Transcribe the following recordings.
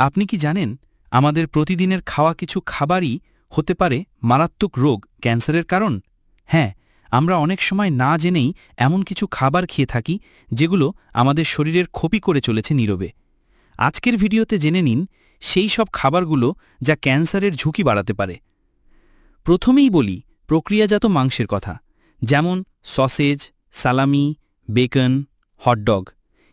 আপনি কি জানেন, আমাদের প্রতিদিনের খাওয়া কিছু খাবারই হতে পারে মারাত্মক রোগ, ক্যান্সারের কারণ? হ্যাঁ আমরা অনেক সময় না জেনেই এমন কিছু খাবার খেয়ে থাকি, যেগুলো আমাদের শরীরের ক্ষতি করে চলেছে নীরবে। আজকের ভিডিওতে জেনে নিন, সেই সব খাবারগুলো যা ক্যান্সারের ঝুঁকি বাড়াতে পারে। প্রথমেই বলি, প্রক্রিয়াজাত মাংসের কথা, যেমন সসেজ, সালামি, বেকন, হটডগ।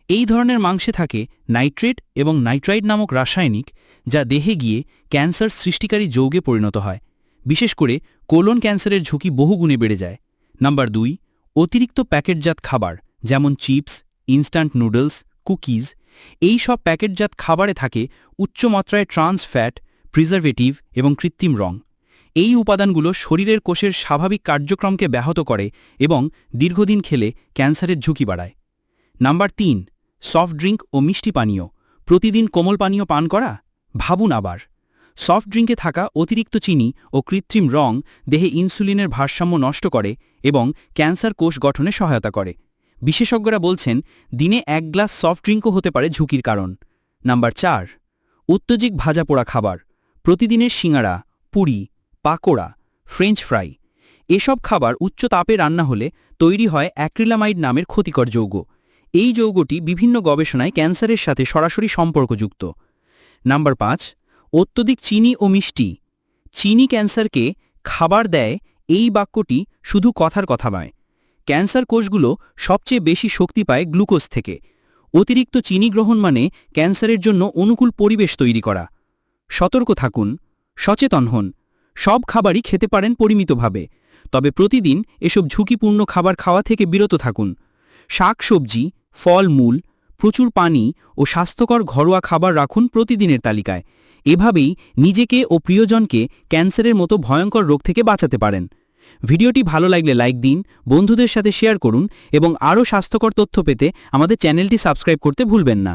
এই ধরনের মাংসে থাকে নাইট্রেট এবং নাইট্রাইড নামক রাসায়নিক যা দেহে গিয়ে ক্যান্সার সৃষ্টিকারী যৌগে পরিণত হয়। বিশেষ করে কোলন ক্যান্সারের ঝুঁকি বহুগুণে বেড়ে যায়। নাম্বার দুই, অতিরিক্ত প্যাকেটজাত খাবার, যেমন চিপস, ইনস্ট্যান্ট নুডলস, কুকিজ, এই সব প্যাকেটজাত খাবারে থাকে উচ্চমাত্রায় ট্রান্স ফ্যাট, প্রিজারভেটিভ এবং কৃত্রিম রং। এই উপাদানগুলো শরীরের কোষের স্বাভাবিক কার্যক্রমকে ব্যাহত করে এবং দীর্ঘদিন খেলে ক্যান্সারের ঝুঁকি বাড়ায়। নাম্বার তিন সফট ড্রিঙ্ক ও মিষ্টি পানীয়। প্রতিদিন কোমল পানীয় পান করা? ভাবুন আবার। সফট ড্রিঙ্কে থাকা অতিরিক্ত চিনি ও কৃত্রিম রং দেহে ইনসুলিনের ভারসাম্য নষ্ট করে এবং ক্যান্সার কোষ গঠনে সহায়তা করে। বিশেষজ্ঞরা বলছেন, দিনে এক গ্লাস সফট ড্রিঙ্কও হতে পারে ঝুঁকির কারণ। নাম্বার চার, উত্তেজিক ভাজা পোড়া খাবার। প্রতিদিনের সিঙাড়া পুরি, পাকোড়া, ফ্রেঞ্চ ফ্রাই। এসব খাবার উচ্চ তাপে রান্না হলে তৈরি হয় অ্যাক্রিলামাইড নামের ক্ষতিকর যৌগ। এই যৌগটি বিভিন্ন গবেষণায় ক্যান্সারের সাথে সরাসরি সম্পর্কযুক্ত। নাম্বার পাঁচ, অত্যধিক চিনি ও মিষ্টি। চিনি ক্যান্সারকে খাবার দেয় এই বাক্যটি শুধু কথার কথা নয়। ক্যান্সার কোষগুলো সবচেয়ে বেশি শক্তি পায় গ্লুকোজ থেকে। অতিরিক্ত চিনি গ্রহণ মানে ক্যান্সারের জন্য অনুকূল পরিবেশ তৈরি করা। সতর্ক থাকুন, সচেতন হন, সব খাবারই খেতে পারেন পরিমিতভাবে। তবে প্রতিদিন এসব ঝুঁকিপূর্ণ খাবার খাওয়া থেকে বিরত থাকুন। শাকসবজি ফল, মূল, প্রচুর পানি ও স্বাস্থ্যকর ঘরোয়া খাবার রাখুন প্রতিদিনের তালিকায়। এভাবেই নিজেকে ও প্রিয়জনকে ক্যান্সারের মতো ভয়ঙ্কর রোগ থেকে বাঁচাতে পারেন। ভিডিওটি ভালো লাগলে লাইক দিন, বন্ধুদের সাথে শেয়ার করুন এবং আরও স্বাস্থ্যকর তথ্য পেতে আমাদের চ্যানেলটি সাবস্ক্রাইব করতে ভুলবেন না।